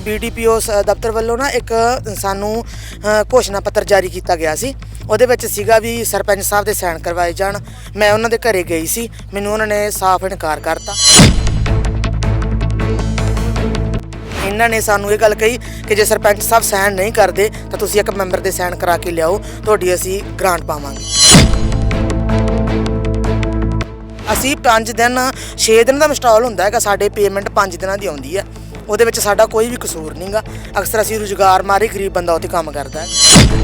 BDPO ਦਫ਼ਤਰ ਵੱਲੋਂ ਨਾ ਇੱਕ ਸਾਨੂੰ ਘੋਸ਼ਣਾ ਪੱਤਰ ਜਾਰੀ ਕੀਤਾ ਗਿਆ ਸੀ। ਉਹਦੇ ਵਿੱਚ ਸੀਗਾ ਵੀ ਸਰਪੰਚ ਸਾਹਿਬ ਦੇ ਸਾਈਨ ਕਰਵਾਏ ਜਾਣ। ਮੈਂ ਉਹਨਾਂ ਦੇ ਘਰੇ ਗਈ ਸੀ। ਮੈਨੂੰ ਉਹਨਾਂ ਨੇ ਸਾਫ਼ ਇਨਕਾਰ ਕਰਤਾ। ਇਹਨਾਂ ਨੇ ਸਾਨੂੰ ਇਹ ਗੱਲ ਕਹੀ ਕਿ ਜੇ ਸਰਪੰਚ ਸਾਹਿਬ ਸਾਈਨ ਨਹੀਂ ਕਰਦੇ, ਤਾਂ ਤੁਸੀਂ ਇੱਕ ਮੈਂਬਰ ਦੇ ਸਾਈਨ ਕਰਾ ਕੇ ਲਿਆਓ। ਤੁਹਾਡੀ ਅਸੀਂ ਗ੍ਰਾਂਟ ਪਾਵਾਂਗੇ। ਅਸੀਂ 5 ਦਿਨ 6 ਦਿਨ ਦਾ ਇੰਸਟਾਲ ਹੁੰਦਾ ਹੈਗਾ। ਸਾਡੇ ਪੇਮੈਂਟ 5 ਦਿਨਾਂ ਦੀ ਆਉਂਦੀ ਹੈ। ਉਹਦੇ ਵਿੱਚ ਸਾਡਾ ਕੋਈ ਵੀ ਕਸੂਰ ਨਹੀਂਗਾ ਅਕਸਰ ਅਸੀਂ ਰੁਜ਼ਗਾਰ ਮਾਰੇ, ਗਰੀਬ ਬੰਦਾ ਉੱਥੇ ਕੰਮ ਕਰਦਾ। ਹੈ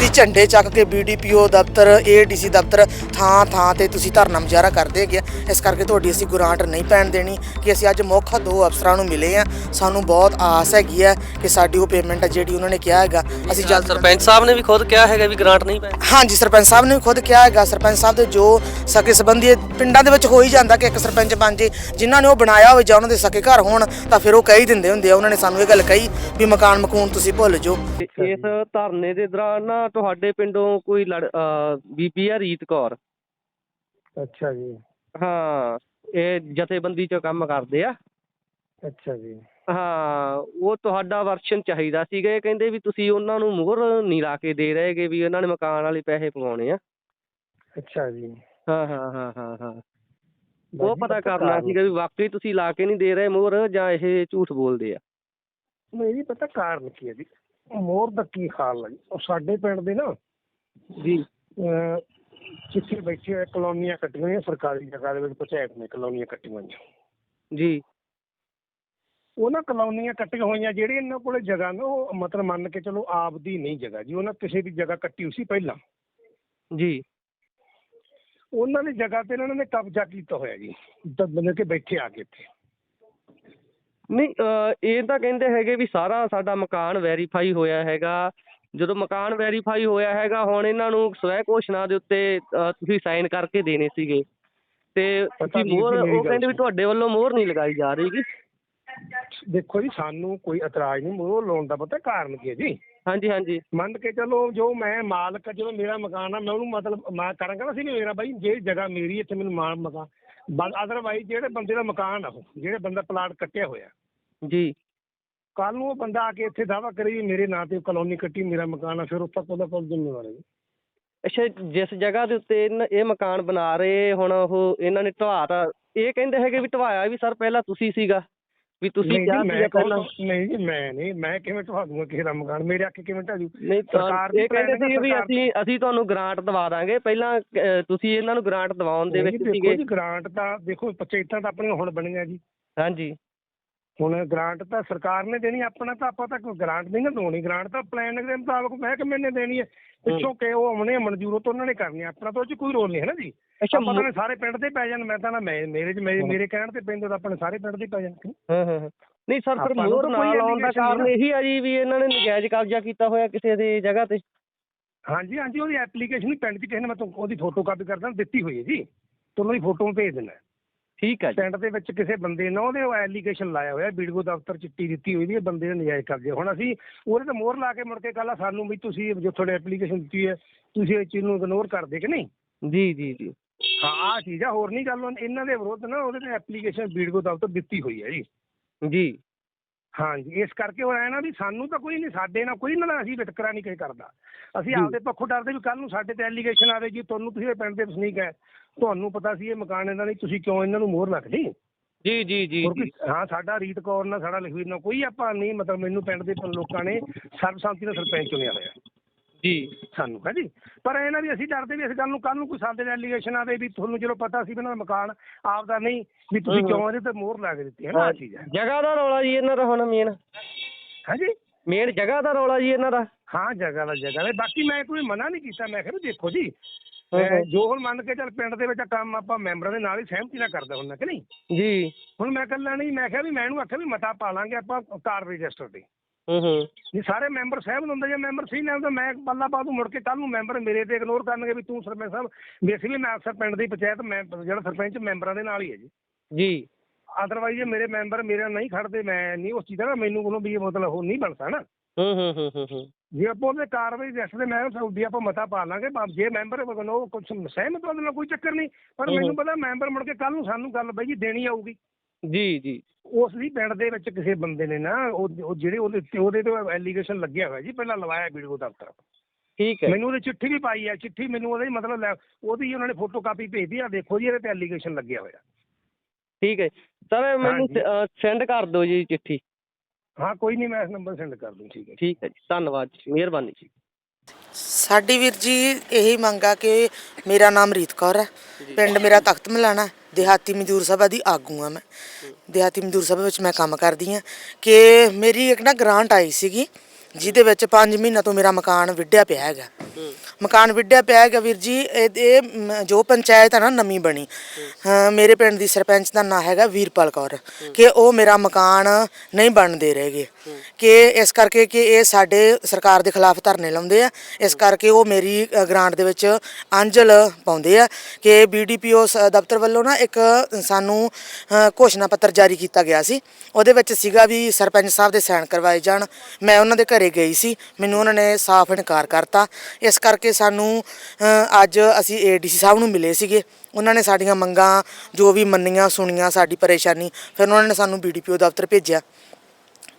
ਅਸੀਂ ਝੰਡੇ ਚੱਕ ਕੇ ਬੀਡੀਪੀਓ ਦਫ਼ਤਰ ਏਡੀਸੀ ਦਫ਼ਤਰ ਥਾਂ ਥਾਂ ਤੇ ਤੁਸੀਂ ਧਰਨਾ ਮੁਜ਼ਾਹਰਾ ਕਰਦੇ ਹੈਗੇ ਆ। ਇਸ ਕਰਕੇ ਤੁਹਾਡੀ ਅਸੀਂ ਗ੍ਰਾਂਟ ਨਹੀਂ ਪੈਣ ਦੇਣੀ ਕਿ ਅਸੀਂ ਅੱਜ ਮੁੱਖ ਦੋ ਅਫਸਰਾਂ ਨੂੰ ਮਿਲੇ ਆ। ਸਾਨੂੰ ਬਹੁਤ ਆਸ ਹੈਗੀ ਹੈ ਕਿ ਸਾਡੀ ਉਹ ਪੇਮੈਂਟ ਹੈ ਜਿਹੜੀ ਉਹਨਾਂ ਨੇ ਕਿਹਾ ਹੈਗਾ ਅਸੀਂ ਜਲਦ ਸਰਪੰਚ ਸਾਹਿਬ ਨੇ ਵੀ ਖੁਦ ਕਿਹਾ ਹੈਗਾ ਵੀ ਗ੍ਰਾਂਟ ਨਹੀਂ ਪੈਣੀ। ਹਾਂਜੀ ਸਰਪੰਚ ਸਾਹਿਬ ਨੇ ਵੀ ਖੁਦ ਕਿਹਾ ਹੈਗਾ। ਸਰਪੰਚ ਸਾਹਿਬ ਦੇ ਜੋ ਸਕੇ ਸੰਬੰਧੀ ਪਿੰਡਾਂ ਦੇ ਵਿੱਚ ਹੋ ਹੀ ਜਾਂਦਾ ਕਿ ਇੱਕ ਸਰਪੰਚ ਬਣ ਜੇ ਜਿਨ੍ਹਾਂ ਨੇ ਉਹ ਬਣਾਇਆ ਹੋਵੇ ਜਾਂ ਉਹਨਾਂ ਦੇ ਸਕੇ ਘਰ ਹੋਣ ਤਾਂ ਫਿਰ ਉਹ ਕਹੀ ਦਿੰਦੇ ਹੁੰਦੇ ਆ। ਉਹਨਾਂ ਨੇ ਸਾਨੂੰ ਇਹ ਗੱਲ ਕਹੀ ਵੀ ਮਕਾਨ ਮਕੂਨ ਤੁਸੀਂ ਭੁੱਲ ਜਾਓ। ਤੇ ਇਸ ਧਰਨੇ ਦੇ ਦੌਰਾਨ ਨਾ ਤੁਹਾਡੇ ਪਿੰਡੋਂ ਕੋਈ ਲੜ ਬੀਬੀ ਆ ਰੀਤ ਕੌਰ? ਅੱਛਾ ਜੀ। ਹਾਂ ਇਹ ਜਥੇਬੰਦੀ ਚ ਕੰਮ ਕਰਦੇ ਆ। ਅੱਛਾ ਜੀ। ਹਾਂ ਉਹ ਤੁਹਾਡਾ ਵਰਸ਼ਨ ਚਾਹੀਦਾ ਸੀਗਾ। ਇਹ ਕਹਿੰਦੇ ਵੀ ਤੁਸੀਂ ਉਹਨਾਂ ਨੂੰ ਮੋਹਰ ਨਹੀਂ ਲਾ ਕੇ ਦੇ ਰਹੇਗੇ ਵੀ ਉਹਨਾਂ ਨੇ ਮਕਾਨ ਵਾਲੇ ਪੈਸੇ ਪਵਾਉਣੇ ਆ। ਅੱਛਾ ਜੀ। ਹਾਂ ਹਾਂ ਹਾਂ ਹਾਂ ਹਾਂ। ਉਹ ਪਤਾ ਕਰਨਾ ਸੀਗਾ ਵੀ ਵਾਕਈ ਤੁਸੀਂ ਲਾ ਕੇ ਨਹੀਂ ਦੇ ਰਹੇ ਮੋਹਰ ਜਾਂ ਇਹ ਝੂਠ ਬੋਲਦੇ ਆ। ਨਹੀਂ ਪਤਾ ਕਾਰਨ ਕੀ ਹੈ ਜੀ? ਮੋਰ ਦਾ ਕੀ ਹਾਲ ਹੈ ਉਹ ਸਾਡੇ ਪਿੰਡ ਦੇ ਨਾ ਜੀ। ਜਿੱਥੇ ਬੈਠੇ ਹੋਏ ਕਲੋਨੀਆਂ ਕੱਟੀਆਂ ਹੋਈਆਂ ਸਰਕਾਰੀ ਜਗ੍ਹਾ ਦੇ ਵਿੱਚ ਪੰਚਾਇਤ ਨੇ ਕਲੋਨੀਆਂ ਕੱਟੀਆਂ ਹੋਈਆਂ। ਜੀ। ਉਹਨਾਂ ਕਲੋਨੀਆਂ ਕੱਟੀਆਂ ਹੋਈਆਂ ਜਿਹੜੇ ਇਹਨਾਂ ਕੋਲੇ ਜਗ੍ਹਾ ਨਾ ਉਹ ਮਤਲਬ ਮੰਨ ਕੇ ਚਲੋ ਆਪ ਦੀ ਨਹੀਂ ਜਗ੍ਹਾ ਜੀ ਉਹਨਾਂ ਕਿਸੇ ਦੀ ਜਗ੍ਹਾ ਕੱਟੀ ਹੋਈ ਸੀ ਪਹਿਲਾਂ। ਜੀ। ਉਹਨਾਂ ਦੀ ਜਗ੍ਹਾ ਤੇ ਇਹਨਾਂ ਨੇ ਕਬਜ਼ਾ ਕੀਤਾ ਹੋਇਆ ਜੀ ਤਾਂ ਬੰਦੇ ਕੇ ਬੈਠੇ ਆ ਕੇ ਇੱਥੇ। ਨਹੀਂ ਇਹ ਤਾਂ ਕਹਿੰਦੇ ਹੈਗੇ ਵੀ ਸਾਰਾ ਸਾਡਾ ਮਕਾਨ ਵੈਰੀਫਾਈ ਹੋਇਆ ਹੈਗਾ। ਜਦੋਂ ਮਕਾਨ ਵੈਰੀਫਾਈ ਹੋਇਆ ਹੈਗਾ ਹੁਣ ਇਹਨਾਂ ਨੂੰ ਸਵੈ ਘੋਸ਼ਣਾ ਦੇ ਉੱਤੇ ਤੁਸੀਂ ਸਾਈਨ ਕਰਕੇ ਦੇਣੇ ਸੀਗੇ। ਤੇ ਜੀ, ਮੋਹਰ ਉਹ ਕਹਿੰਦੇ ਵੀ। ਤੁਹਾਡੇ ਵੱਲੋਂ ਮੋਹਰ ਨਹੀਂ ਲਗਾਈ ਜਾ ਰਹੀਗੀ ਦੇਖੋ ਜੀ ਸਾਨੂੰ ਕੋਈ ਇਤਰਾਜ਼ ਨਹੀਂ ਮੋਰ ਲਾਉਣ ਦਾ ਪਤਾ ਕਾਰਨ ਕੀ ਹੈ ਜੀ? ਹਾਂਜੀ ਹਾਂਜੀ। ਮੰਨ ਕੇ ਚਲੋ ਜੋ ਮੈਂ ਮਾਲਕ ਜਦੋਂ ਮੇਰਾ ਮਕਾਨ ਆ ਮੈਂ ਉਹਨੂੰ ਮਤਲਬ ਮੈਂ ਕਰਾਂਗਾ ਨਾ ਸੀ ਮੇਰਾ ਬਾਈ ਜੇ ਜਗ੍ਹਾ ਮੇਰੀ ਇੱਥੇ ਮੈਨੂੰ ਮਾਲ ਮਕਾਨ ਅਦਰਵਾਈਜ਼ ਜਿਹੜੇ ਬੰਦੇ ਦਾ ਮਕਾਨ ਆ ਉਹ ਜਿਹੜੇ ਬੰਦਾ ਪਲਾਟ ਕੱਟਿਆ ਹੋਇਆ। ਜੀ। ਕੱਲ ਨੂੰ ਉਹ ਬੰਦਾ ਆ ਕੇ ਇੱਥੇ ਦਾਵਾ ਕਰੇ ਵੀ ਮੇਰੇ ਨਾਂ ਤੇ ਕਲੋਨੀ ਕੱਟੀ ਮੇਰਾ ਮਕਾਨ ਆ ਫਿਰ ਉੱਥੇ ਉਹਦਾ ਕੋਲ ਜ਼ਿੰਮੇਵਾਰ ਹੈ ਜੀ। ਅੱਛਾ ਜਿਸ ਜਗ੍ਹਾ ਦੇ ਉੱਤੇ ਇਹ ਮਕਾਨ ਬਣਾ ਰਹੇ ਹੁਣ ਉਹ ਇਹਨਾਂ ਨੇ ਢਵਾਤਾ ਇਹ ਕਹਿੰਦੇ ਹੈਗੇ ਵੀ ਢਵਾਇਆ ਵੀ ਸਰ ਪਹਿਲਾਂ ਤੁਸੀਂ ਸੀਗਾ। ਵੀ ਤੁਸੀਂ ਕਿਹਾ ਮੈਂ ਪਹਿਲਾਂ। ਨਹੀਂ ਜੀ ਮੈਂ ਨਹੀਂ ਮੈਂ ਕਿਵੇਂ ਢਵਾ ਦੂੰਗਾ ਕਿਸੇ ਦਾ ਮਕਾਨ ਮੇਰੇ ਆਕੇ ਕਿਵੇਂ ਢਾ ਜੂ ਨਹੀਂ ਸਰਕਾਰ ਇਹ ਕਹਿੰਦੇ ਸੀ ਵੀ ਅਸੀਂ ਅਸੀਂ ਤੁਹਾਨੂੰ ਗ੍ਰਾਂਟ ਦਵਾ ਦਾਂਗੇ। ਪਹਿਲਾਂ ਤੁਸੀਂ ਇਹਨਾਂ ਨੂੰ ਗ੍ਰਾਂਟ ਦਿਵਾਉਣ ਦੇ ਵਿੱਚ ਸੀਗੇ ਦੇਖੋ ਜੀ ਗ੍ਰਾਂਟ ਤਾਂ ਦੇਖੋ ਪੰਚਾਇਤਾਂ ਤਾਂ ਆਪਣੀਆਂ ਹੁਣ ਬਣੀਆਂ ਜੀ। ਹਾਂਜੀ। ਹੁਣ ਗ੍ਰਾਂਟ ਤਾਂ ਸਰਕਾਰ ਨੇ ਦੇਣੀ ਆਪਣਾ ਤਾਂ ਆਪਾਂ ਤਾਂ ਕੋਈ ਗ੍ਰਾਂਟ ਨਹੀਂ ਨਾ ਦੇਣੀ ਗ੍ਰਾਂਟ ਤਾਂ ਪਲਾਨ ਦੇ ਮੁਤਾਬਕ ਮਹਿਕਮੇ ਨੇ ਦੇਣੀ ਹੈ। ਪਿੱਛੋਂ ਕਿ ਉਹ ਆਉਣੇ ਮਨਜ਼ੂਰ ਤਾਂ ਉਹਨਾਂ ਨੇ ਕਰਨੀ ਆਪਣਾ ਤਾਂ ਉਹ ਚ ਕੋਈ ਰੋਲ ਨਹੀਂ ਹੈ ਨਾ ਜੀ। ਅੱਛਾ ਆਪਾਂ ਤਾਂ ਸਾਰੇ ਪਿੰਡ ਦੇ ਪੈ ਜਾਣ। ਮੈਂ ਤਾਂ ਨਾ ਮੈਂ ਮੇਰੇ ਚ ਮੇਰੇ ਕਹਿਣ ਤੇ ਪੈਂਦੇ ਤਾਂ ਆਪਣੇ ਸਾਰੇ ਪਿੰਡ ਦੇ ਪੈ ਜਾਣ। ਹਾਂ। ਹਾਂ। ਨਹੀਂ ਸਰ ਫਿਰ ਨੂੰ ਮੋਹਰ ਨਾਲ ਆਉਣ ਦਾ ਕਾਰਨ ਨਹੀਂ ਇਹੀ ਆ ਜੀ ਵੀ ਇਹਨਾਂ ਨੇ ਨਜਾਇਜ਼ ਕਬਜ਼ਾ ਕੀਤਾ ਹੋਇਆ ਕਿਸੇ ਦੀ ਜਗ੍ਹਾ ਤੇ। ਹਾਂਜੀ ਹਾਂਜੀ ਉਹਦੀ ਐਪਲੀਕੇਸ਼ਨ ਪਿੰਡ 'ਚ ਕਿਸੇ ਨੇ ਮੈਂ ਉਹਦੀ ਫੋਟੋ ਕਾਪੀ ਕਰਦਾ ਦਿੱਤੀ ਹੋਈ ਹੈ ਜੀ। ਤੁਹਾਨੂੰ ਉਹਦੀ ਫੋਟੋ ਭੇਜ ਦੇਣਾ ਠੀਕ ਹੈ ਜੀ। ਪਿੰਡ ਦੇ ਵਿੱਚ ਕਿਸੇ ਬੰਦੇ ਨੇ ਉਹਦੇ ਐਲੀਗੇਸ਼ਨ ਲਾਇਆ ਹੋਇਆ ਵੀਡੀਓ ਦਫ਼ਤਰ ਚਿੱਟੀ ਦਿੱਤੀ ਹੋਈ ਵੀ ਇਹ ਬੰਦੇ ਨੇ ਨਜਾਇਜ਼ ਕਬਜ਼ੇ। ਹੁਣ ਅਸੀਂ ਉਹਦੇ ਤੇ ਮੋਹਰ ਲਾ ਕੇ ਮੁੜ ਕੇ ਕੱਲ ਸਾਨੂੰ ਵੀ ਤੁਸੀਂ ਜੋ ਤੁਹਾਡੇ ਐਪਲੀਕੇਸ਼ਨ ਦਿੱਤੀ ਹੈ ਤੁਸੀਂ ਇਹ ਚੀਜ਼ ਨੂੰ ਇਗਨੋਰ ਕਰਦੇ ਕਿ ਨਹੀਂ? ਜੀ ਜੀ ਜੀ। ਹਾਂ ਆਹ ਚੀਜ਼ ਆ ਹੋਰ ਨਹੀਂ ਗੱਲ ਇਹਨਾਂ ਦੇ ਵਿਰੁੱਧ ਨਾ ਉਹਦੇ ਤੇ ਐਪਲੀਕੇਸ਼ਨ ਵੀਡੀਓ ਦਫ਼ਤਰ ਦਿੱਤੀ ਹੋਈ ਹੈ ਜੀ। ਜੀ। ਹਾਂਜੀ ਇਸ ਕਰਕੇ ਉਹ ਐ ਨਾ ਵੀ ਸਾਨੂੰ ਤਾਂ ਕੋਈ ਨਹੀਂ ਸਾਡੇ ਨਾਲ ਕੋਈ ਨਾਲ ਅਸੀਂ ਵਿਤਕਰਾ ਨਹੀਂ ਕਿਸੇ ਕਰਦਾ। ਅਸੀਂ। ਆਪਦੇ ਪੱਖੋਂ ਡਰਦੇ ਵੀ ਕੱਲ ਨੂੰ ਸਾਡੇ ਤੇ ਐਲੀਗੇਸ਼ਨ ਆਵੇ ਜੀ ਤੁਹਾਨੂੰ ਤੁਸੀਂ ਇਹ ਪਿੰਡ ਦੇ ਵਸਨੀਕ ਹੈ ਤੁਹਾਨੂੰ ਪਤਾ ਸੀ ਇਹ ਮਕਾਨ ਇਹਨਾਂ ਦੀ ਤੁਸੀਂ ਕਿਉਂ ਇਹਨਾਂ ਨੂੰ ਮੋਹਰ ਰੱਖਦੀ? ਜੀ ਜੀ ਜੀ। ਹਾਂ ਸਾਡਾ ਰੀਤ ਕੌਰ ਨਾਲ ਸਾਡਾ ਲਖਵੀਰ ਨਾਲ ਕੋਈ ਆਪਾਂ ਨਹੀਂ ਮਤਲਬ ਮੈਨੂੰ ਪਿੰਡ ਦੇ ਲੋਕਾਂ ਨੇ ਸਰਬਸੰਮਤੀ ਨਾਲ ਸਰਪੰਚ ਚੁਣਿਆ ਹੋਇਆ। ਜੀ। ਸਾਨੂੰ ਹੈ ਜੀ ਪਰ ਇਹ ਨਾ ਵੀ ਅਸੀਂ ਡਰਦੇ ਵੀ ਇਸ ਗੱਲ ਨੂੰ ਕੱਲ ਨੂੰ ਕੋਈ ਸਾਡੇ ਐਲੀਗੇਸ਼ਨ ਆਵੇ ਵੀ ਤੁਹਾਨੂੰ ਚਲੋ ਪਤਾ ਸੀ ਵੀ ਇਹਨਾਂ ਦਾ ਮਕਾਨ ਆਪਦਾ ਨਹੀਂ ਵੀ ਤੁਸੀਂ। ਕਿਉਂ ਇਹਦੇ ਤੇ ਮੋਹਰ ਲਾ ਕੇ ਦਿੱਤੀ ਹੈ ਨਾ ਆਹ ਚੀਜ਼ ਹੈ। ਜਗ੍ਹਾ ਦਾ ਰੌਲਾ ਜੀ ਇਹਨਾਂ ਦਾ ਹੁਣ ਮੇਨ ਹਾਂਜੀ ਮੇਨ ਜਗ੍ਹਾ ਦਾ ਰੌਲਾ ਜੀ ਇਹਨਾਂ ਦਾ। ਹਾਂ ਜਗ੍ਹਾ ਦਾ ਜਗ੍ਹਾ ਦਾ। ਬਾਕੀ ਮੈਂ ਕੋਈ ਮਨਾ ਨਹੀਂ ਕੀਤਾ। ਮੈਂ ਕਿਹਾ ਵੀ ਦੇਖੋ ਜੀ। ਜੋ ਹੁਣ ਮੰਨ ਕੇ ਚੱਲ ਪਿੰਡ ਦੇ ਵਿੱਚ ਕੰਮ ਆਪਾਂ ਮੈਂਬਰਾਂ ਦੇ ਨਾਲ ਹੀ ਸਹਿਮਤੀ ਨਾਲ ਕਰਦਾ ਹੁੰਦਾ ਕਿ ਨਹੀਂ? ਜੀ। ਹੁਣ ਮੈਂ ਕੱਲਾ ਨਹੀਂ ਮੈਂ ਕਿਹਾ ਵੀ ਮੈਂ ਇਹਨੂੰ ਆਖਿਆ ਵੀ ਮਤਾ ਪਾ ਲਾਂਗੇ ਆਪਾਂ ਕਾਰ ਰਜਿਸਟਰ ਤੇ। ਹੂੰ ਹੂੰ। ਜੇ ਸਾਰੇ ਮੈਂਬਰ ਸਹਿਮਤ ਹੁੰਦੇ ਜੇ ਮੈਂਬਰ ਸਹੀ ਨਾ ਤਾਂ ਮੈਂ ਪੱਲਾ ਪਾ ਦੂੰ ਮੁੜ ਕੇ ਕੱਲ ਨੂੰ ਮੈਂਬਰ ਮੇਰੇ ਤੇ ਇਗਨੋਰ ਕਰਨਗੇ ਵੀ ਤੂੰ ਸਰਪੰਚ ਸਾਹਿਬ ਬੇਸਿਕਲੀ ਮੈਂ ਅਕਸਰ ਪਿੰਡ ਦੀ ਪੰਚਾਇਤ ਮੈਂ ਜਿਹੜਾ ਸਰਪੰਚ ਮੈਂਬਰਾਂ ਦੇ ਨਾਲ ਹੀ ਹੈ ਜੀ। ਜੀ। ਅਦਰਵਾਈਜ਼ ਜੇ ਮੇਰੇ ਮੈਂਬਰ ਮੇਰੇ ਨਾਲ ਨਹੀਂ ਖੜਦੇ ਮੈਂ ਨਹੀਂ ਉਸ ਚੀਜ਼ ਦਾ ਮੈਨੂੰ ਕੋਲੋਂ ਵੀ ਮਤਲਬ ਉਹ ਨਹੀਂ ਬਣਦਾ ਨਾ। ਹੂੰ ਹੂੰ ਹੂੰ ਹੂੰ ਹੂੰ। ਜੇ ਆਪਾਂ ਉਹਦੇ ਕਾਰਵਾਈ ਰੈਸਟ ਦੇ ਮੈਂ ਵੀ ਆਪਾਂ ਮਤਾ ਪਾ ਲਾਂਗੇ ਜੇ ਮੈਂਬਰ ਬਗਨੋ ਕੁਝ ਸਹਿਮਤ ਉਹਦੇ ਨਾਲ ਕੋਈ ਚੱਕਰ ਨਹੀਂ ਪਰ। ਮੈਨੂੰ ਪਤਾ ਮੈਂਬਰ ਮੁੜ ਕੇ ਕੱਲ ਨੂੰ ਸਾਨੂੰ ਗੱਲ ਬਈ ਜੀ ਦੇਣੀ ਆਊਗੀ। ਜੀ ਜੀ। ਉਸ ਦੀ ਪਿੰਡ ਦੇ ਵਿੱਚ ਕਿਸੇ ਬੰਦੇ ਨੇ ਨਾ ਉਹ ਉਹ ਜਿਹੜੇ ਉਹਦੇ ਉੱਤੇ ਉਹਦੇ ਤੇ ਐਲੀਗੇਸ਼ਨ ਲੱਗਿਆ ਹੋਇਆ ਜੀ ਪਹਿਲਾਂ ਲਵਾਇਆ ਵੀਡੀਓ ਦਫ਼ਤਰ ਠੀਕ ਹੈ। ਮੈਨੂੰ ਉਹਦੀ ਚਿੱਠੀ ਵੀ ਪਾਈ ਹੈ ਚਿੱਠੀ ਮੈਨੂੰ ਉਹਦਾ ਹੀ ਮਤਲਬ ਲੈ ਉਹਦੀ ਉਹਨਾਂ ਨੇ ਫੋਟੋ ਕਾਪੀ ਭੇਜਦੀ ਆ ਦੇਖੋ ਜੀ ਇਹਦੇ ਤੇ ਐਲੀਗੇਸ਼ਨ ਲੱਗਿਆ ਹੋਇਆ। ਠੀਕ ਹੈ। ਸਰ ਮੈਨੂੰ ਹਾਂਜੀ। ਸੈਂਡ ਕਰ ਦਿਓ ਜੀ ਚਿੱਠੀ। ਹਾਂ ਕੋਈ ਨਹੀਂ ਮੈਂ ਇਸ ਨੰਬਰ ਸੈਂਡ ਕਰ ਦੂੰ ਠੀਕ ਹੈ ਠੀਕ ਹੈ ਜੀ ਧੰਨਵਾਦ ਜੀ ਮਿਹਰਬਾਨੀ ਜੀ। ਸਾਡੀ ਵੀਰ ਜੀ ਇਹੀ ਮੰਗਾ ਕਿ ਮੇਰਾ ਨਾਮ ਰੀਤ ਕੌਰ ਹੈ। ਪਿੰਡ ਮੇਰਾ ਤਖਤ ਮਿਲਾਣਾ। ਦਿਹਾਤੀ ਮਜ਼ਦੂਰ ਸਭਾ ਦੀ ਆਗੂ ਆ ਮੈਂ। ਦਿਹਾਤੀ ਮਜ਼ਦੂਰ ਸਭਾ ਵਿੱਚ ਮੈਂ ਕੰਮ ਕਰਦੀ ਆ ਕਿ ਮੇਰੀ ਇੱਕ ਨਾ ਗ੍ਰਾਂਟ ਆਈ ਸੀਗੀ, ਜਿਹਦੇ ਵਿੱਚ 5 ਮਹੀਨਾ ਤੋਂ ਮੇਰਾ ਮਕਾਨ ਵਿੱਢਿਆ ਪਿਆ ਹੈਗਾ। ਮਕਾਨ ਵਿੱਢਿਆ ਪਿਆ ਹੈਗਾ ਵੀਰ ਜੀ ਇਹ ਇਹ ਮ- ਜੋ ਪੰਚਾਇਤ ਹੈ ਨਾ ਨਵੀਂ ਬਣੀ। ਹਾਂ, ਮੇਰੇ ਪਿੰਡ ਦੀ ਸਰਪੰਚ ਦਾ ਨਾਂ ਹੈਗਾ ਵੀਰਪਾਲ ਕੌਰ ਕਿ ਉਹ ਮੇਰਾ ਮਕਾਨ ਨਹੀਂ ਬਣਨ ਦੇ ਰਹੇਗੇ। ਕਿ ਇਸ ਕਰਕੇ ਕਿ ਇਹ ਸਾਡੇ ਸਰਕਾਰ ਦੇ ਖਿਲਾਫ ਧਰਨੇ ਲਾਉਂਦੇ ਆ ਇਸ ਕਰਕੇ ਉਹ ਮੇਰੀ ਅ, ਗ੍ਰਾਂਟ ਦੇ ਵਿੱਚ ਅੰਜਲ ਪਾਉਂਦੇ ਆ ਕਿ ਬੀਡੀਪੀਓ ਦਫ਼ਤਰ ਵੱਲੋਂ ਨਾ ਇੱਕ ਸਾਨੂੰ ਅ, ਘੋਸ਼ਣਾ ਪੱਤਰ ਜਾਰੀ ਕੀਤਾ ਗਿਆ ਸੀ। ਉਹਦੇ ਵਿੱਚ ਸੀਗਾ ਵੀ ਸਰਪੰਚ ਸਾਹਿਬ ਦੇ ਸਾਈਨ ਕਰਵਾਏ ਜਾਣ। ਮੈਂ ਉਹਨਾਂ ਦੇ ਘਰੇ ਗਈ ਸੀ ਮੈਨੂੰ ਉਹਨਾਂ ਨੇ ਸਾਫ਼ ਇਨਕਾਰ ਕਰਤਾ। ਇਸ ਕਰਕੇ ਸਾਨੂੰ ਅ, ਅੱਜ ਅਸੀਂ ਏਡੀਸੀ ਸਾਹਿਬ ਨੂੰ ਮਿਲੇ ਸੀਗੇ। ਉਹਨਾਂ ਨੇ ਸਾਡੀਆਂ ਮੰਗਾਂ ਜੋ ਵੀ ਮੰਨੀਆਂ ਸੁਣੀਆਂ ਸਾਡੀ ਪਰੇਸ਼ਾਨੀ ਫਿਰ ਉਹਨਾਂ ਨੇ ਸਾਨੂੰ ਬੀਡੀਪੀਓ ਦਫ਼ਤਰ ਭੇਜਿਆ।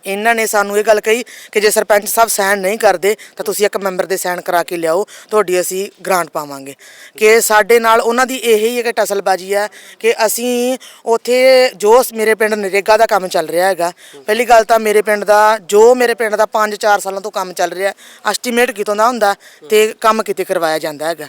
ਇਹਨਾਂ ਨੇ ਸਾਨੂੰ ਇਹ ਗੱਲ ਕਹੀ ਕਿ ਜੇ ਸਰਪੰਚ ਸਾਹਿਬ ਸਾਈਨ ਨਹੀਂ ਕਰਦੇ, ਤਾਂ ਤੁਸੀਂ ਇੱਕ ਮੈਂਬਰ ਦੇ ਸਾਈਨ ਕਰਾ ਕੇ ਲਿਆਓ, ਤੁਹਾਡੀ ਅਸੀਂ ਗ੍ਰਾਂਟ ਪਾਵਾਂਗੇ। ਕਿ ਸਾਡੇ ਨਾਲ ਉਹਨਾਂ ਦੀ ਇਹੀ ਹੈ ਕਿ ਟਸਲਬਾਜੀ ਹੈ ਕਿ ਅਸੀਂ ਉੱਥੇ ਜੋ ਮੇਰੇ ਪਿੰਡ ਨਰੇਗਾ ਦਾ ਕੰਮ ਚੱਲ ਰਿਹਾ ਹੈਗਾ, ਪਹਿਲੀ ਗੱਲ ਤਾਂ ਮੇਰੇ ਪਿੰਡ ਦਾ, ਜੋ ਮੇਰੇ ਪਿੰਡ ਦਾ 5-4 ਸਾਲਾਂ ਤੋਂ ਕੰਮ ਚੱਲ ਰਿਹਾ, ਐਸਟੀਮੇਟ ਕਿਤੋਂ ਦਾ ਹੁੰਦਾ ਤੇ ਕੰਮ ਕਿਤੇ ਕਰਵਾਇਆ ਜਾਂਦਾ ਹੈਗਾ।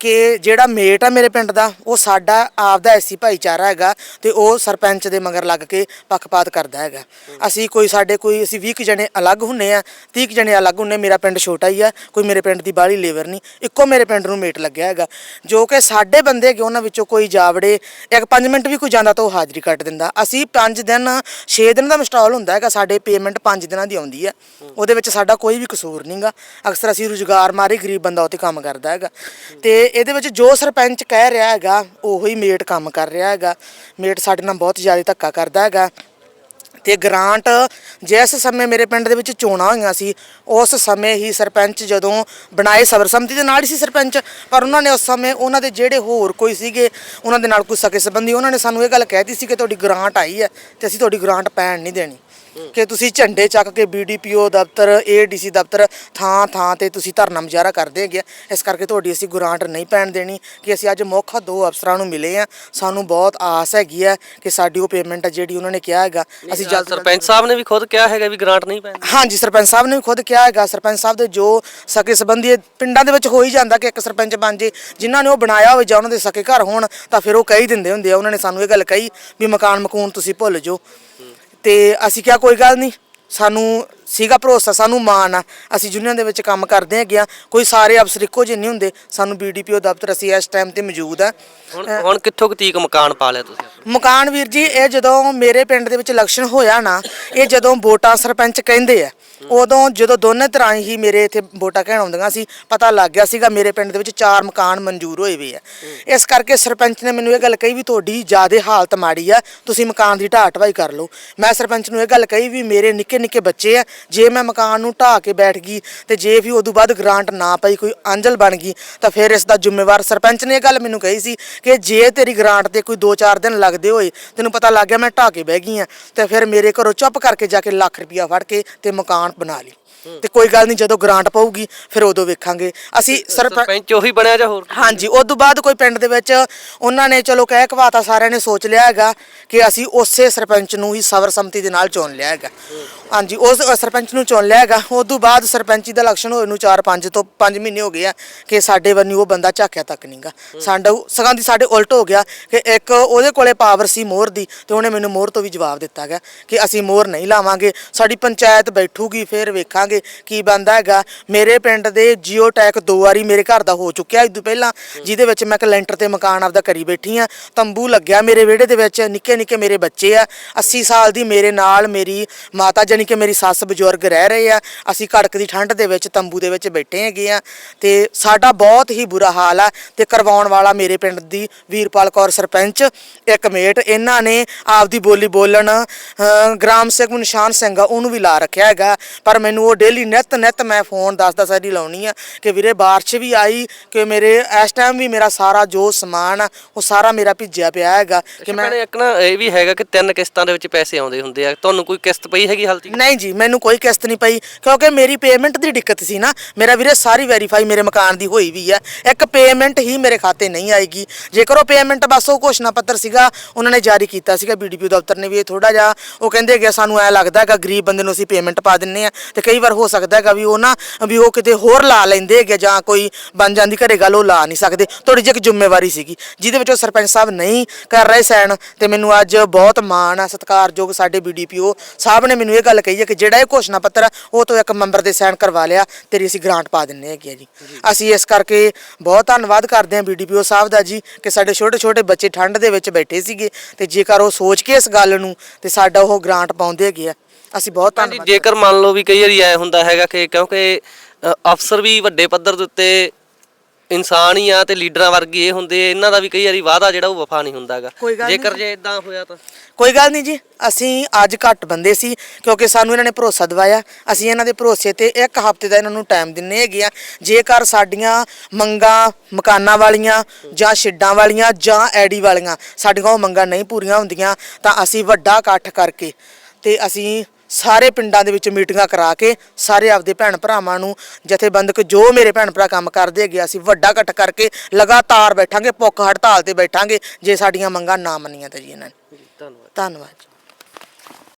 ਕਿ ਜਿਹੜਾ ਮੇਟ ਆ ਮੇਰੇ ਪਿੰਡ ਦਾ, ਉਹ ਸਾਡਾ ਆਪ ਦਾ ਐਸੀ ਭਾਈਚਾਰਾ ਹੈਗਾ ਤੇ ਉਹ ਸਰਪੰਚ ਦੇ ਮਗਰ ਲੱਗ ਕੇ ਪੱਖਪਾਤ ਕਰਦਾ ਹੈਗਾ। ਅਸੀਂ ਕੋਈ ਸਾਡੇ ਕੋਈ, ਅਸੀਂ 20 ਕੁ ਜਣੇ ਅਲੱਗ ਹੁੰਨੇ ਆ 30 ਕੁ ਜਣੇ ਅਲੱਗ ਹੁੰਨੇ, ਮੇਰਾ ਪਿੰਡ ਛੋਟਾ ਹੀ ਆ, ਕੋਈ ਮੇਰੇ ਪਿੰਡ ਦੀ ਬਾਹਲੀ ਲੇਬਰ ਨਹੀਂ, ਇੱਕੋ ਮੇਰੇ ਪਿੰਡ ਨੂੰ ਮੇਟ ਲੱਗਿਆ ਹੈਗਾ। ਜੋ ਕਿ ਸਾਡੇ ਬੰਦੇ ਹੈਗੇ ਉਹਨਾਂ ਵਿੱਚੋਂ ਕੋਈ ਜਾਵੜੇ, ਇੱਕ 5 ਮਿੰਟ ਵੀ ਕੋਈ ਜਾਂਦਾ ਤਾਂ ਉਹ ਹਾਜ਼ਰੀ ਕੱਟ ਦਿੰਦਾ। ਅਸੀਂ 5 ਦਿਨ 6 ਦਿਨ ਦਾ ਇੰਸਟਾਲ ਹੁੰਦਾ ਹੈਗਾ, ਸਾਡੇ ਪੇਮੈਂਟ 5 ਦਿਨਾਂ ਦੀ ਆਉਂਦੀ ਹੈ ਉਹਦੇ ਵਿੱਚ ਸਾਡਾ ਕੋਈ ਵੀ ਕਸੂਰ ਨਹੀਂਗਾ ਅਕਸਰ ਅਸੀਂ ਰੁਜ਼ਗਾਰ ਮਾਰੇ, ਗਰੀਬ ਬੰਦਾ ਉੱਤੇ ਕੰਮ ਕਰਦਾ ਹੈਗਾ। ਤੇ ਇਹਦੇ ਵਿੱਚ ਜੋ ਸਰਪੰਚ ਕਹਿ ਰਿਹਾ ਹੈਗਾ, ਉਹੀ ਮੇਟ ਕੰਮ ਕਰ ਰਿਹਾ ਹੈਗਾ। ਮੇਟ ਸਾਡੇ ਨਾਲ ਬਹੁਤ ਜ਼ਿਆਦਾ ਧੱਕਾ ਕਰਦਾ ਹੈਗਾ। ਤੇ ਗ੍ਰਾਂਟ ਜਿਸ ਸਮੇਂ ਮੇਰੇ ਪਿੰਡ ਦੇ ਵਿੱਚ ਚੋਣਾਂ ਹੋਈਆਂ ਸੀ, ਉਸ ਸਮੇਂ ਹੀ ਸਰਪੰਚ ਜਦੋਂ ਬਣਾਏ ਸਰਬਸੰਮਤੀ ਦੇ ਨਾਲ ਹੀ ਸੀ ਸਰਪੰਚ, ਪਰ ਉਹਨਾਂ ਨੇ ਉਸ ਸਮੇਂ ਉਹਨਾਂ ਦੇ ਜਿਹੜੇ ਹੋਰ ਕੋਈ ਸੀਗੇ, ਉਹਨਾਂ ਦੇ ਨਾਲ ਕੋਈ ਸਕੇ ਸੰਬੰਧੀ ਉਹਨਾਂ ਨੇ ਸਾਨੂੰ ਇਹ ਗੱਲ ਕਹਿਤੀ ਸੀ ਕਿ ਤੁਹਾਡੀ ਗ੍ਰਾਂਟ ਆਈ ਹੈ ਤੇ ਅਸੀਂ ਤੁਹਾਡੀ ਗ੍ਰਾਂਟ ਪੈਣ ਨਹੀਂ ਦੇਣੀ। ਕਿ ਤੁਸੀਂ ਝੰਡੇ ਚੱਕ ਕੇ ਬੀਡੀਪੀਓ ਦਫ਼ਤਰ ਏਡੀਸੀ ਦਫ਼ਤਰ ਥਾਂ ਥਾਂ ਤੇ ਤੁਸੀਂ ਧਰਨਾ ਮੁਜ਼ਾਹਰਾ ਕਰਦੇ ਹੈਗੇ ਆ। ਇਸ ਕਰਕੇ ਤੁਹਾਡੀ ਅਸੀਂ ਗ੍ਰਾਂਟ ਨਹੀਂ ਪੈਣ ਦੇਣੀ ਕਿ ਅਸੀਂ ਅੱਜ ਮੁੱਖ ਦੋ ਅਫਸਰਾਂ ਨੂੰ ਮਿਲੇ ਆ। ਸਾਨੂੰ ਬਹੁਤ ਆਸ ਹੈਗੀ ਹੈ ਕਿ ਸਾਡੀ ਉਹ ਪੇਮੈਂਟ ਜਿਹੜੀ ਉਹਨਾਂ ਨੇ ਕਿਹਾ ਹੈਗਾ ਅਸੀਂ ਜਲਦ ਸਰਪੰਚ ਸਾਹਿਬ ਨੇ ਵੀ ਖੁਦ ਕਿਹਾ ਹੈਗਾ ਵੀ ਗ੍ਰਾਂਟ ਨਹੀਂ ਪੈਣੀ ਹਾਂਜੀ ਸਰਪੰਚ ਸਾਹਿਬ ਨੇ ਵੀ ਖੁਦ ਕਿਹਾ ਹੈਗਾ। ਸਰਪੰਚ ਸਾਹਿਬ ਦੇ ਜੋ ਸਕੇ ਸੰਬੰਧੀ ਇਹ ਪਿੰਡਾਂ ਦੇ ਵਿੱਚ ਹੋ ਹੀ ਜਾਂਦਾ ਕਿ ਇੱਕ ਸਰਪੰਚ ਬਣ ਜੇ। ਜਿਨ੍ਹਾਂ ਨੇ ਉਹ ਬਣਾਇਆ ਹੋਵੇ ਜਾਂ ਉਹਨਾਂ ਦੇ ਸਕੇ ਘਰ ਹੋਣ ਤਾਂ ਫਿਰ ਉਹ ਕਹੀ ਦਿੰਦੇ ਹੁੰਦੇ ਆ। ਉਹਨਾਂ ਨੇ ਸਾਨੂੰ ਇਹ ਗੱਲ ਕਹੀ ਵੀ ਮਕਾਨ ਮਕੂਨ ਤੁਸੀਂ ਭੁੱਲ ਜਾਓ। ਤੇ ਅਸੀਂ ਕਿਹਾ ਕੋਈ ਗੱਲ ਨਹੀਂ ਸਾਨੂੰ ਸੀਗਾ ਭਰੋਸਾ ਸਾਨੂੰ ਮਾਣ ਆ। ਅਸੀਂ ਯੂਨੀਅਨ ਦੇ ਵਿੱਚ ਕੰਮ ਕਰਦੇ ਹੈਗੇ ਆ। ਕੋਈ ਸਾਰੇ ਅਫਸਰ ਇੱਕੋ ਜਿਹੇ ਨਹੀਂ ਹੁੰਦੇ। ਸਾਨੂੰ ਬੀਡੀਪੀਓ ਦਫ਼ਤਰ ਅਸੀਂ ਇਸ ਟਾਈਮ ਤੇ ਮੌਜੂਦ ਆ। ਹੁਣ ਹੁਣ ਕਿੱਥੋਂ ਕੁ ਤੀਕ ਮਕਾਨ ਪਾ ਲਿਆ ਤੁਸੀਂ? ਮਕਾਨ ਵੀਰ ਜੀ ਇਹ ਜਦੋਂ ਮੇਰੇ ਪਿੰਡ ਦੇ ਵਿੱਚ ਇਲੈਕਸ਼ਨ ਹੋਇਆ ਨਾ ਇਹ ਜਦੋਂ ਵੋਟਾਂ ਸਰਪੰਚ ਕਹਿੰਦੇ ਆ ਉਦੋਂ ਜਦੋਂ ਦੋਨੇ ਤਰ੍ਹਾਂ ਹੀ ਮੇਰੇ ਇੱਥੇ ਵੋਟਾਂ ਕਹਿਣ ਆਉਂਦੀਆਂ ਸੀ ਪਤਾ ਲੱਗ ਗਿਆ ਸੀਗਾ ਮੇਰੇ ਪਿੰਡ ਦੇ ਵਿੱਚ ਚਾਰ ਮਕਾਨ ਮਨਜ਼ੂਰ ਹੋਏ ਵੇ ਆ। ਇਸ ਕਰਕੇ ਸਰਪੰਚ ਨੇ ਮੈਨੂੰ ਇਹ ਗੱਲ ਕਹੀ ਵੀ ਤੁਹਾਡੀ ਜਿਆਦੇ ਹਾਲਤ ਮਾੜੀ ਆ ਤੁਸੀਂ ਮਕਾਨ ਦੀ ਢਾਹ ਢਵਾਈ ਕਰ ਲਓ। ਮੈਂ ਸਰਪੰਚ ਨੂੰ ਇਹ ਗੱਲ ਕਹੀ ਵੀ ਮੇਰੇ ਨਿੱਕੇ ਨਿੱਕੇ ਬੱਚੇ ਆ ਜੇ ਮੈਂ ਮਕਾਨ ਨੂੰ ਢਾਹ ਕੇ ਬੈਠ ਗਈ ਤੇ ਜੇ ਵੀ ਉਦੋਂ ਬਾਅਦ ਗ੍ਰਾਂਟ ਨਾ ਪਈ, ਕੋਈ ਅੰਜਲ ਬਣ ਗਈ, ਤਾਂ ਫਿਰ ਇਸ ਦਾ ਜ਼ਿੰਮੇਵਾਰ ਸਰਪੰਚ ਨੇ ਇਹ ਗੱਲ ਮੈਨੂੰ ਕਹੀ ਸੀ ਕਿ ਜੇ ਤੇਰੀ ਗ੍ਰਾਂਟ ਤੇ ਕੋਈ 2-4 ਦਿਨ ਲੱਗਦੇ ਹੋਏ ਤੈਨੂੰ ਪਤਾ ਲੱਗ ਗਿਆ ਮੈਂ ਢਾਹ ਕੇ ਬਹਿ ਗਈ ਆ, ਤੇ ਫਿਰ ਮੇਰੇ ਘਰੋਂ ਚੁੱਪ ਕਰਕੇ ਜਾ ਕੇ ਲੱਖ ਰੁਪਇਆ ਫੜ ਕੇ ਤੇ ਮਕਾਨ ਬਣਾ ਲਈ ਤੇ ਕੋਈ ਗੱਲ ਨਹੀਂ ਜਦੋਂ ਗ੍ਰਾਂਟ ਪਊਗੀ ਫਿਰ ਉਦੋਂ ਵੇਖਾਂਗੇ। ਅਸੀਂ ਸਰਪੰਚ ਸਰਪੰਚ ਉਹੀ ਬਣਿਆ ਜਾਂ ਹੋਰ ਹਾਂਜੀ ਉਸ ਤੋਂ ਬਾਅਦ ਕੋਈ ਪਿੰਡ ਦੇ ਵਿੱਚ ਉਹਨਾਂ ਨੇ ਚਲੋ ਕਹਿ ਕਵਾਤਾ ਸਾਰਿਆਂ ਨੇ ਸੋਚ ਲਿਆ ਹੈਗਾ ਕਿ ਅਸੀਂ ਉਸੇ ਸਰਪੰਚ ਨੂੰ ਹੀ ਸਰਬਸੰਮਤੀ ਦੇ ਨਾਲ ਚੁਣ ਲਿਆ ਹੈਗਾ। ਹਾਂਜੀ ਉਸ ਸਰਪੰਚ ਨੂੰ ਚੁਣ ਲਿਆ ਹੈਗਾ। ਉਸ ਤੋਂ ਬਾਅਦ ਸਰਪੰਚੀ ਦਾ ਇਲੈਕਸ਼ਨ ਹੋਏ ਨੂੰ 4-5 ਤੋਂ 5 ਮਹੀਨੇ ਹੋ ਗਏ ਆ ਕਿ ਸਾਡੇ ਬੰਨੀ ਉਹ ਬੰਦਾ ਝਾਕਿਆ ਤੱਕ ਨਹੀਂਗਾ ਸਾਡਾ ਸਗਾਂ ਦੀ ਸਾਡੇ ਉਲਟ ਹੋ ਗਿਆ ਕਿ ਇੱਕ ਉਹਦੇ ਕੋਲੇ ਪਾਵਰ ਸੀ ਮੋਹਰ ਦੀ ਤੇ ਉਹਨੇ ਮੈਨੂੰ ਮੋਹਰ ਤੋਂ ਵੀ ਜਵਾਬ ਦਿੱਤਾ ਗਿਆ ਕਿ ਅਸੀਂ ਮੋਹਰ ਨਹੀਂ ਲਾਵਾਂਗੇ ਸਾਡੀ ਪੰਚਾਇਤ ਬੈਠੂਗੀ ਫਿਰ ਵੇਖਾਂਗੇ। ਕੀ ਬੰਦਾ ਹੈਗਾ। ਮੇਰੇ ਪਿੰਡ ਦੇ ਜੀਓ ਟੈਕ ਦੋ ਵਾਰੀ ਮੇਰੇ ਘਰ ਦਾ ਹੋ ਚੁੱਕਿਆ। ਇਸ ਤੋਂ ਪਹਿਲਾਂ ਜਿਹਦੇ ਵਿੱਚ ਮੈਂ ਇੱਕ ਲੈਂਟਰ ਤੇ ਮਕਾਨ ਆਪਦਾ ਕਰੀ ਬੈਠੀ ਆ। ਤੰਬੂ ਲੱਗਿਆ ਮੇਰੇ ਵਿਹੜੇ ਦੇ ਵਿੱਚ। ਨਿੱਕੇ ਨਿੱਕੇ ਮੇਰੇ ਬੱਚੇ ਆ। 80 ਸਾਲ ਦੀ ਮੇਰੇ ਨਾਲ ਮੇਰੀ ਮਾਤਾ ਜਾਨੀ ਕਿ ਮੇਰੀ ਸੱਸ ਬਜ਼ੁਰਗ ਰਹਿ ਰਹੇ ਆ। ਅਸੀਂ ਕੜਕ ਦੀ ਠੰਡ ਦੇ ਵਿੱਚ ਤੰਬੂ ਦੇ ਵਿੱਚ ਬੈਠੇ ਹੈਗੇ ਆ। ਤੇ ਸਾਡਾ ਬਹੁਤ ਹੀ ਬੁਰਾ ਹਾਲ ਆ। ਤੇ ਕਰਵਾਉਣ ਵਾਲਾ ਮੇਰੇ ਪਿੰਡ ਦੀ ਵੀਰਪਾਲ ਕੌਰ ਸਰਪੰਚ ਇੱਕ ਮੇਟ ਇਹਨਾਂ ਨੇ ਆਪਦੀ ਬੋਲੀ ਬੋਲਣ ਅਹ, ਗ੍ਰਾਮ ਸਿੰਘ ਨਿਸ਼ਾਨ ਸਿੰਘ ਆ ਉਹਨੂੰ ਵੀ ਲਾ ਰੱਖਿਆ ਹੈਗਾ। ਪਰ ਮੈਨੂੰ ਉਹ ਡੇਲੀ ਨਿਤ ਨਿਤ ਮੈਂ ਫੋਨ 10-10 ਵਾਰੀ ਲਾਉਣੀ ਆ ਕਿ ਵੀਰੇ ਬਾਰਿਸ਼ ਵੀ ਆਈ ਕਿ ਮੇਰੇ ਇਸ ਟਾਈਮ ਵੀ ਮੇਰਾ ਸਾਰਾ ਜੋ ਸਮਾਨ ਆ ਉਹ ਸਾਰਾ ਮੇਰਾ ਭਿੱਜਿਆ ਪਿਆ ਹੈਗਾ ਕਿ ਮੈਂ ਇੱਕ ਨਾ ਇਹ ਵੀ ਹੈਗਾ ਕਿ ਤਿੰਨ ਕਿਸ਼ਤਾਂ ਦੇ ਵਿੱਚ ਪੈਸੇ ਆਉਂਦੇ ਹੁੰਦੇ ਆ। ਤੁਹਾਨੂੰ ਕੋਈ ਕਿਸ਼ਤ ਪਈ ਹੈਗੀ ਹਾਲ ਤੱਕ? ਨਹੀਂ ਜੀ ਮੈਨੂੰ ਕੋਈ ਕਿਸ਼ਤ ਨਹੀਂ ਪਈ ਕਿਉਂਕਿ ਮੇਰੀ ਪੇਮੈਂਟ ਦੀ ਦਿੱਕਤ ਸੀ ਨਾ। ਮੇਰਾ ਵੀਰੇ ਸਾਰੀ ਵੈਰੀਫਾਈ ਮੇਰੇ ਮਕਾਨ ਦੀ ਹੋਈ ਵੀ ਹੈ ਇੱਕ ਪੇਮੈਂਟ ਹੀ ਮੇਰੇ ਖਾਤੇ ਨਹੀਂ ਆਏਗੀ। ਜੇਕਰ ਉਹ ਪੇਮੈਂਟ ਬਸ ਉਹ ਘੋਸ਼ਣਾ ਪੱਤਰ ਸੀਗਾ ਉਹਨਾਂ ਨੇ ਜਾਰੀ ਕੀਤਾ ਸੀਗਾ ਬੀਡੀਪੀ ਦਫ਼ਤਰ ਨੇ ਵੀ ਇਹ ਥੋੜਾ ਜਿਹਾ। ਉਹ ਕਹਿੰਦੇ ਕਿ ਸਾਨੂੰ ਐ ਲੱਗਦਾ ਹੈਗਾ ਗਰੀਬ ਬੰਦੇ ਨੂੰ ਅਸੀਂ ਪੇਮੈਂਟ ਪਾ ਦਿੰਨੇ ਆ ਤੇ ਕਈ ਵਾਰ ਹੋ ਸਕਦਾ ਹੈਗਾ ਵੀ ਉਹ ਨਾ, ਵੀ ਉਹ ਕਿਤੇ ਹੋਰ ਲਾ ਲੈਂਦੇ ਹੈਗੇ ਜਾਂ ਕੋਈ ਬਣ ਜਾਂਦੀ, ਘਰੇ ਗੱਲ ਉਹ ਲਾ ਨਹੀਂ ਸਕਦੇ। ਥੋੜੀ ਜਿਹੀ ਇੱਕ ਜ਼ਿੰਮੇਵਾਰੀ ਸੀਗੀ, ਜਿਹਦੇ ਵਿੱਚ ਉਹ ਸਰਪੰਚ ਸਾਹਿਬ ਨਹੀਂ ਕਰ ਰਹੇ ਸੈਨ ਤੇ ਮੈਨੂੰ ਅੱਜ ਬਹੁਤ ਮਾਣ ਆ, ਸਤਿਕਾਰਯੋਗ ਸਾਡੇ ਬੀਡੀਪੀਓ ਸਾਹਿਬ ਨੇ ਮੈਨੂੰ ਇਹ ਗੱਲ ਕਹੀ ਹੈ ਕਿ ਜਿਹੜਾ ਇਹ ਘੋਸ਼ਣਾ ਪੱਤਰ ਆ, ਉਹ ਤੋਂ ਇੱਕ ਮੈਂਬਰ ਦੇ ਸਾਈਨ ਕਰਵਾ ਲਿਆ, ਤੇਰੀ ਅਸੀਂ ਗ੍ਰਾਂਟ ਪਾ ਦਿੰਨੇ ਹੈਗੇ ਆ ਜੀ। ਅਸੀਂ ਇਸ ਕਰਕੇ ਬਹੁਤ ਧੰਨਵਾਦ ਕਰਦੇ ਹਾਂ ਬੀਡੀਪੀਓ ਸਾਹਿਬ ਦਾ ਜੀ, ਕਿ ਸਾਡੇ ਛੋਟੇ ਛੋਟੇ ਬੱਚੇ ਠੰਡ ਦੇ ਵਿੱਚ ਬੈਠੇ ਸੀਗੇ ਤੇ ਜੇਕਰ ਉਹ ਸੋਚ ਕੇ ਇਸ ਗੱਲ ਨੂੰ ਤੇ ਸਾਡਾ ਉਹ ਗ੍ਰਾਂਟ ਪਾਉਂਦੇ ਹੈਗੇ ਆ ਅਸੀਂ ਬਹੁਤ ਹਾਂਜੀ ਧੰਨਵਾਦ ਜੇਕਰ ਮੰਨ ਲਓ ਵੀ ਕਈ ਵਾਰੀ ਐ ਹੁੰਦਾ ਹੈਗਾ ਕਿ ਕਿਉਂਕਿ ਅ, ਅਫਸਰ ਵੀ ਵੱਡੇ ਪੱਧਰ ਦੇ ਉੱਤੇ ਇਨਸਾਨ ਹੀ ਆ ਤੇ ਲੀਡਰਾਂ ਵਰਗੇ ਇਹ ਹੁੰਦੇ ਆ, ਇਹਨਾਂ ਦਾ ਵੀ ਕਈ ਵਾਰੀ ਵਾਅਦਾ ਜਿਹੜਾ ਉਹ ਵਫਾ ਨਹੀਂ ਹੁੰਦਾਗਾ ਕੋਈ ਗੱਲ ਜੇਕਰ ਜੇ ਇਦਾਂ ਹੋਇਆ ਤਾਂ? ਕੋਈ ਗੱਲ ਨਹੀਂ ਜੀ ਅਸੀਂ ਅੱਜ ਘੱਟ ਬੰਦੇ ਸੀ ਕਿਉਂਕਿ ਸਾਨੂੰ ਇਹਨਾਂ ਨੇ ਭਰੋਸਾ ਦਿਵਾਇਆ। ਅਸੀਂ ਇਹਨਾਂ ਦੇ ਭਰੋਸੇ ਤੇ ਇੱਕ ਹਫ਼ਤੇ ਦਾ ਇਹਨਾਂ ਨੂੰ ਟਾਈਮ ਦਿੰਨੇ ਹੈਗੇ ਆ। ਜੇਕਰ ਸਾਡੀਆਂ ਮੰਗਾਂ ਮਕਾਨਾਂ ਵਾਲੀਆਂ ਜਾਂ ਛਿੱਡਾਂ ਵਾਲੀਆਂ ਜਾਂ ਐਡੀ ਵਾਲੀਆਂ ਸਾਡੀਆਂ ਉਹ ਮੰਗਾਂ ਨਹੀਂ ਪੂਰੀਆਂ ਹੁੰਦੀਆਂ ਤਾਂ ਅਸੀਂ ਵੱਡਾ ਇਕੱਠ ਕਰਕੇ ਤੇ ਅਸੀਂ ਸਾਰੇ ਪਿੰਡਾਂ ਦੇ ਵਿੱਚ ਮੀਟਿੰਗਾਂ ਕਰਾ ਕੇ ਸਾਰੇ ਆਪਦੇ ਭੈਣ ਭਰਾਵਾਂ ਨੂੰ ਜਥੇਬੰਦਕ ਜੋ ਮੇਰੇ ਭੈਣ ਭਰਾ ਕੰਮ ਕਰਦੇ ਹੈਗੇ ਅਸੀਂ ਵੱਡਾ ਇਕੱਠ ਕਰਕੇ ਲਗਾਤਾਰ ਬੈਠਾਂਗੇ ਭੁੱਖ ਹੜਤਾਲ ਤੇ ਬੈਠਾਂਗੇ ਜੇ ਸਾਡੀਆਂ ਮੰਗਾਂ ਨਾ ਮੰਨੀਆਂ ਤਾਂ ਜੀ ਇਹਨਾਂ ਨੇ। ਧੰਨਵਾਦ। ਧੰਨਵਾਦ